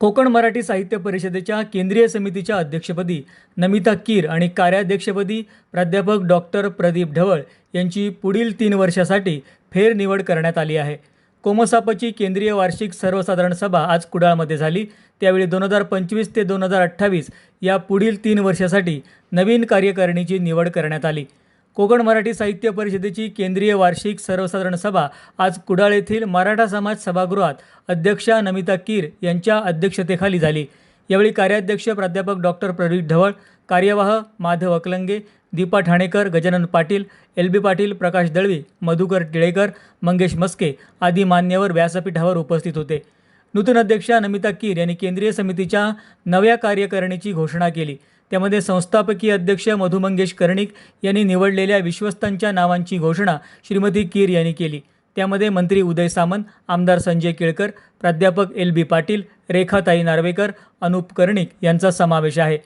कोकण मराठी साहित्य परिषदेच्या केंद्रीय समितीच्या अध्यक्षपदी नमिता कीर आणि कार्याध्यक्षपदी प्राध्यापक डॉक्टर प्रदीप ढवळ यांची पुढील तीन वर्षासाठी फेरनिवड करण्यात आली आहे. कोमसापची केंद्रीय वार्षिक सर्वसाधारण सभा आज कुडाळमध्ये झाली. त्यावेळी दोन हजार पंचवीस ते दोन हजार अठ्ठावीस या पुढील तीन वर्षासाठी नवीन कार्यकारिणीची निवड करण्यात आली. कोकण मराठी साहित्य परिषदेची केंद्रीय वार्षिक सर्वसाधारण सभा आज कुडाळ येथील मराठा समाज सभागृहात अध्यक्षा नमिता कीर यांच्या अध्यक्षतेखाली झाली. यावेळी कार्याध्यक्ष प्राध्यापक डॉक्टर प्रदीप ढवळ कार्यवाह माधव अकलंगे दीपा ठाणेकर गजानन पाटील एल बी पाटील प्रकाश दळवी मधुकर टिळेकर मंगेश मस्के आदी मान्यवर व्यासपीठावर उपस्थित होते. नूतन अध्यक्षा नमिता कीर यांनी केंद्रीय समितीच्या नव्या कार्यकारिणीची घोषणा केली. त्यामध्ये संस्थापकीय अध्यक्ष मधु मंगेश कर्णिक यांनी निवडलेल्या विश्वस्तांच्या नावांची घोषणा श्रीमती कीर यांनी केली. त्यामध्ये मंत्री उदय सामंत आमदार संजय केळकर प्राध्यापक एल बी पाटील रेखाताई नार्वेकर अनुप कर्णिक यांचा समावेश आहे.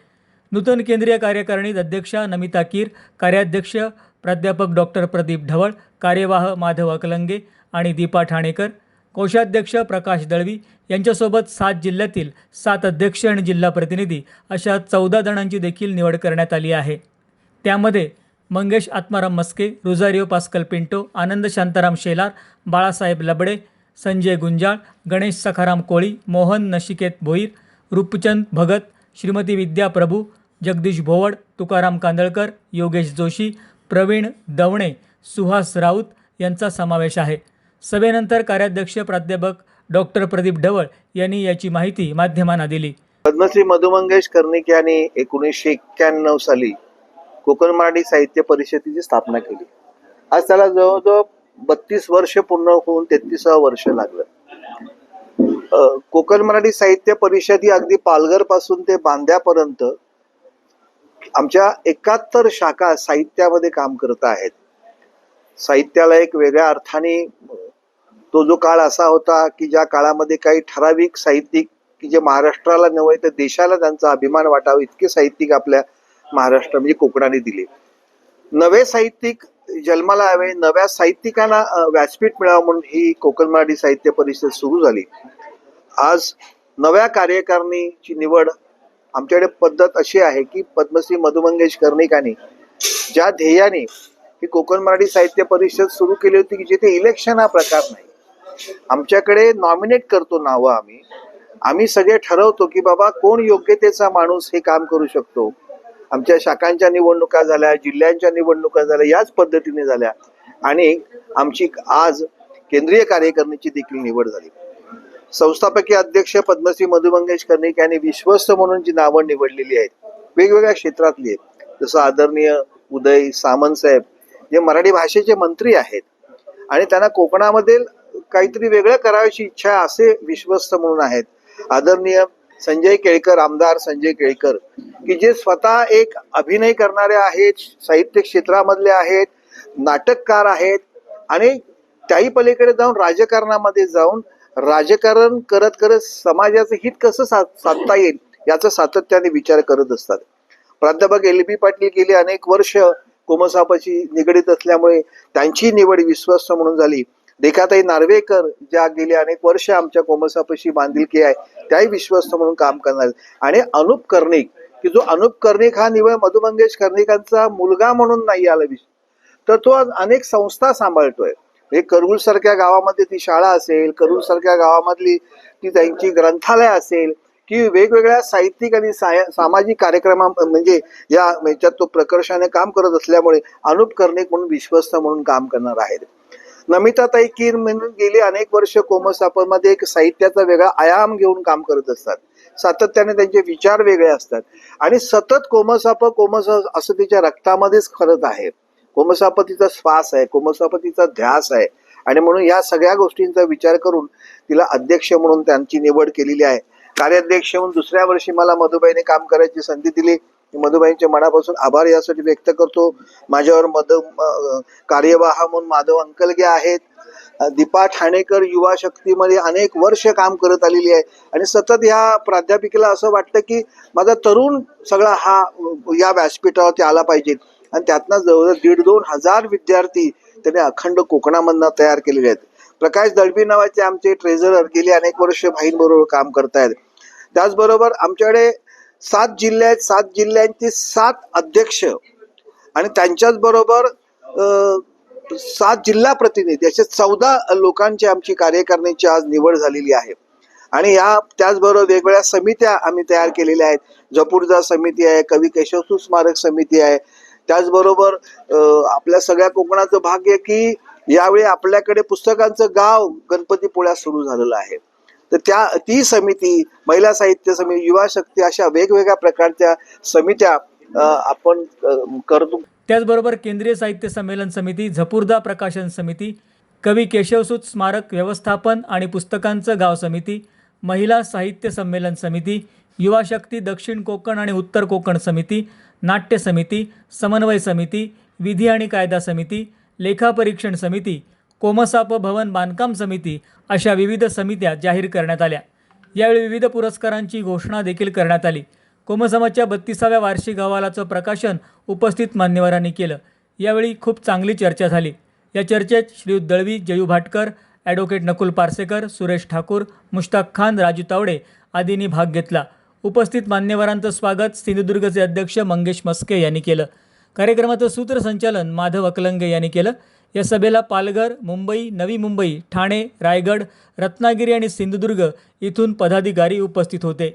नूतन केंद्रीय कार्यकारिणीत अध्यक्षा नमिता कीर कार्याध्यक्ष प्राध्यापक डॉक्टर प्रदीप ढवळ कार्यवाह माधव अकलंगे आणि दीपा ठाणेकर कोषाध्यक्ष प्रकाश दळवी यांच्यासोबत सात जिल्ह्यातील सात अध्यक्ष आणि जिल्हा प्रतिनिधी अशा चौदा जणांची देखील निवड करण्यात आली आहे. त्यामध्ये मंगेश आत्माराम मस्के रुझारिओ पास्कल पिंटो आनंद शांताराम शेलार बाळासाहेब लबडे संजय गुंजाळ गणेश सखाराम कोळी मोहन नशिकेत भोईर रूपचंद भगत श्रीमती विद्या प्रभू जगदीश भोवड तुकाराम कांदळकर योगेश जोशी प्रवीण दवणे सुहास राऊत यांचा समावेश आहे. सभेनंतर कार्याध्यक्ष प्राध्यापक डॉक्टर प्रदीप ढवळ यांनी याची माहिती माध्यमांना दिली. पद्मश्री मधुमंगेश कर्णिक यांनी एकोणीसशे एक्क्याण्णव साली कोकण मराठी साहित्य परिषदेची स्थापना केली. आज त्याला जवळजवळ बत्तीस वर्ष पूर्ण होऊन तेहतीसावं वर्ष लागलं. कोकण मराठी साहित्य परिषद ही अगदी पालघरपासून ते बांध्यापर्यंत आमच्या एकाहत्तर शाखा साहित्यामध्ये काम करत आहेत. साहित्याला एक वेगळ्या अर्थाने तो जो काळ असा होता की ज्या काळामध्ये काही ठराविक साहित्यिक की जे महाराष्ट्राला नव्हे तर देशाला त्यांचा अभिमान वाटावा इतके साहित्यिक आपल्या महाराष्ट्र म्हणजे कोकणाने दिले. नवे साहित्यिक जन्माला यावे नव्या साहित्यिकांना व्यासपीठ मिळावं म्हणून ही कोकण मराठी साहित्य परिषद सुरू झाली. आज नव्या कार्यकारिणीची निवड आमच्याकडे पद्धत अशी आहे की पद्मश्री मधुमंगेश कर्णिकांनी ज्या ध्येयाने ही कोकण मराठी साहित्य परिषद सुरू केली होती की जिथे इलेक्शन हा प्रकार नाही आमच्याकडे नॉमिनेट करतो नावं आम्ही. आम्ही सगळे ठरवतो की बाबा कोण योग्यतेचा माणूस हे काम करू शकतो. आमच्या शाखांच्या निवडणुका झाल्या जिल्ह्यांच्या निवडणुका झाल्या याच पद्धतीने झाल्या. आणि आमची आज केंद्रीय कार्यकारिणीची देखील निवड झाली. संस्थापकीय अध्यक्ष पद्मश्री मधुमंगेश कर्णिक यांनी विश्वस्त म्हणून जी नावं निवडलेली आहेत वेगवेगळ्या क्षेत्रातली आहेत. जसं आदरणीय उदय सामंत साहेब जे मराठी भाषेचे मंत्री आहेत. आणि त्यांना कोकणामधील काहीतरी वेगळं करावीची इच्छा असे विश्वस्त म्हणून आहेत. आदरणीय संजय केळकर आमदार संजय केळकर की जे स्वतः एक अभिनय करणारे आहेत साहित्य क्षेत्रामधले आहेत नाटककार आहेत आणि त्याही पलीकडे जाऊन राजकारणामध्ये जाऊन राजकारण करत करत समाजाचं हित कसं सा साधता येईल याचा सातत्याने विचार करत असतात. प्राध्यापक एल. बी. पाटील गेली अनेक वर्ष कोमसापाशी निगडीत असल्यामुळे त्यांची निवड विश्वस्त म्हणून झाली. देखाताई नार्वेकर ज्या गेली अनेक वर्ष आमच्या कोमसापाशी बांधिलकी आहे त्याही विश्वस्त म्हणून काम करणार आणि अनुप कर्णिक की जो अनुप कर्णिक हा निवड मधुमंगेश कर्णिकांचा मुलगा म्हणून नाही आला विश तर तो आज अनेक संस्था सांभाळतोय. हे करूळ सारख्या गावामध्ये ती शाळा असेल करूळ सारख्या गावामधली ती त्यांची ग्रंथालय असेल की वेगवेगळ्या साहित्यिक आणि साया- सामाजिक कार्यक्रमा म्हणजे या याच्यात तो प्रकर्षाने काम करत असल्यामुळे अनुप कर्णिक म्हणून विश्वस्त म्हणून काम करणार आहेत. नमिताताई कीर म्हणून गेली अनेक वर्ष कोमसापमध्ये एक साहित्याचा वेगळा आयाम घेऊन काम करत असतात. सातत्याने त्यांचे विचार वेगळे असतात. आणि सतत कोमसाप कोमस असं तिच्या रक्तामध्येच खरंच आहे. कोमसापतीचा श्वास आहे कोमसापतीचा ध्यास आहे. आणि म्हणून या सगळ्या गोष्टींचा विचार करून तिला अध्यक्ष म्हणून त्यांची निवड केलेली आहे. कार्याध्यक्ष म्हणून दुसऱ्या वर्षी मला मधुबाईने काम करायची संधी दिली. मधुबाईंच्या मनापासून आभार यासाठी व्यक्त करतो. माझ्यावर मध कार्यवाह म्हणून माधव अंकलगे आहेत. दीपा ठाणेकर युवा शक्तीमध्ये अनेक वर्ष काम करत आलेली आहे. आणि सतत ह्या प्राध्यापिकेला असं वाटतं की माझा तरुण सगळा हा या व्यासपीठावरती आला पाहिजे. आणि त्यातनं जवळजवळ दीड दोन हजार विद्यार्थी त्यांनी अखंड कोकणामधनं तयार केलेले आहेत. प्रकाश दळवी नावाचे आमचे ट्रेझरर गेली अनेक वर्ष भाईंबरोबर काम करतायत. त्याचबरोबर आमच्याकडे सात जिल्हे आहेत. सात जिल्ह्यांचे सात अध्यक्ष. आणि त्यांच्याच बरोबर सात जिल्हा प्रतिनिधी असे चौदा लोकांची आमची कार्य करण्याची आज निवड झालेली आहे. आणि या त्याचबरोबर वेगवेगळ्या समित्या आम्ही तयार केलेल्या आहेत. जपूरजा समिती आहे कवी केशवसू स्मारक समिती आहे. त्याचबरोबर आपल्या सगळ्या कोकणाचं भाग्य की यावेळी आपल्याकडे पुस्तकांचं गाव गणपतीपुळ्यात सुरू झालेलं आहे. तर त्या ती समिती महिला साहित्य समिती युवा शक्ती अशा वेगवेगळ्या प्रकारच्या समित्या आपण करतो. त्याचबरोबर केंद्रीय साहित्य संमेलन समिती झपुर्दा प्रकाशन समिती कवी केशवसूत स्मारक व्यवस्थापन आणि पुस्तकांचं गाव समिती महिला साहित्य संमेलन समिती युवा शक्ती दक्षिण कोकण आणि उत्तर कोकण समिती नाट्य समिती समन्वय समिती विधी आणि कायदा समिती लेखापरीक्षण समिती कोमसाप भवन बांधकाम समिती अशा विविध समित्या जाहीर करण्यात आल्या. यावेळी विविध पुरस्कारांची घोषणा देखील करण्यात आली. कोमसमाच्या बत्तीसाव्या वार्षिक अहवालाचं प्रकाशन उपस्थित मान्यवरांनी केलं. यावेळी खूप चांगली चर्चा झाली. या चर्चेत श्रीयुत दळवी जयू भाटकर ॲडव्होकेट नकुल पारसेकर सुरेश ठाकूर मुश्ताक खान राजू तावडे आदींनी भाग घेतला. उपस्थित मान्यवरांचं स्वागत सिंधुदुर्गचे अध्यक्ष मंगेश मस्के यांनी केलं. कार्यक्रमाचं सूत्रसंचालन माधव अकलंगे यांनी केलं. या सभेला पालघर मुंबई नवी मुंबई ठाणे रायगड रत्नागिरी आणि सिंधुदुर्ग इथून पदाधिकारी उपस्थित होते.